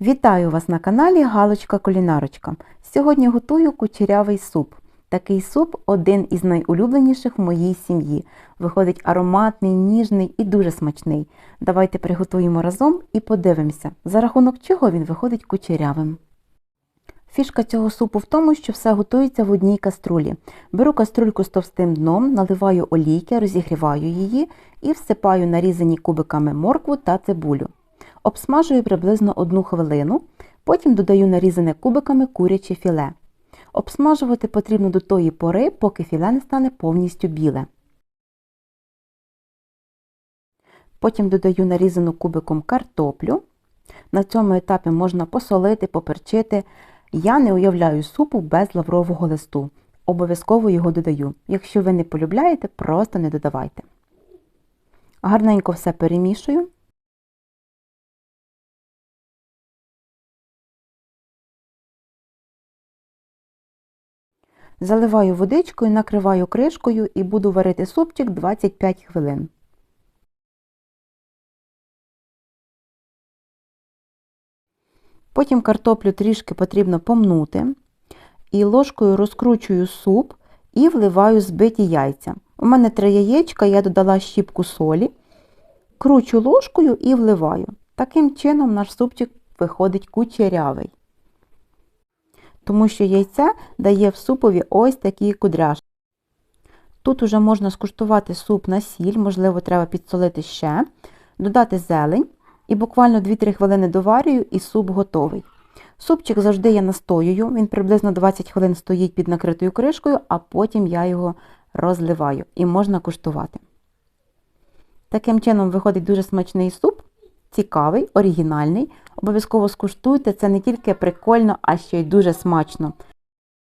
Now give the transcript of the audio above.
Вітаю вас на каналі Галочка Кулінарочка. Сьогодні готую кучерявий суп. Такий суп один із найулюбленіших в моїй сім'ї. Виходить ароматний, ніжний і дуже смачний. Давайте приготуємо разом і подивимося, за рахунок чого він виходить кучерявим. Фішка цього супу в тому, що все готується в одній каструлі. Беру каструльку з товстим дном, наливаю олійки, розігріваю її і всипаю нарізані кубиками моркву та цибулю. Обсмажую приблизно одну хвилину, потім додаю нарізане кубиками куряче філе. Обсмажувати потрібно до тої пори, поки філе не стане повністю біле. Потім додаю нарізану кубиком картоплю. На цьому етапі можна посолити, поперчити. Я не уявляю супу без лаврового листу. Обов'язково його додаю. Якщо ви не полюбляєте, просто не додавайте. Гарненько все перемішую. Заливаю водичкою, накриваю кришкою і буду варити супчик 25 хвилин. Потім картоплю трішки потрібно помнути і ложкою розкручую суп і вливаю збиті яйця. У мене три яєчка, я додала щіпку солі, кручу ложкою і вливаю. Таким чином наш супчик виходить кучерявий. Тому що яйця дає в супові ось такі кудряшки. Тут уже можна скуштувати суп на сіль, можливо, треба підсолити ще, додати зелень і буквально 2-3 хвилини доварюю і суп готовий. Супчик завжди я настоюю, він приблизно 20 хвилин стоїть під накритою кришкою, а потім я його розливаю і можна куштувати. Таким чином виходить дуже смачний суп, цікавий, оригінальний. Обов'язково скуштуйте, це не тільки прикольно, а ще й дуже смачно.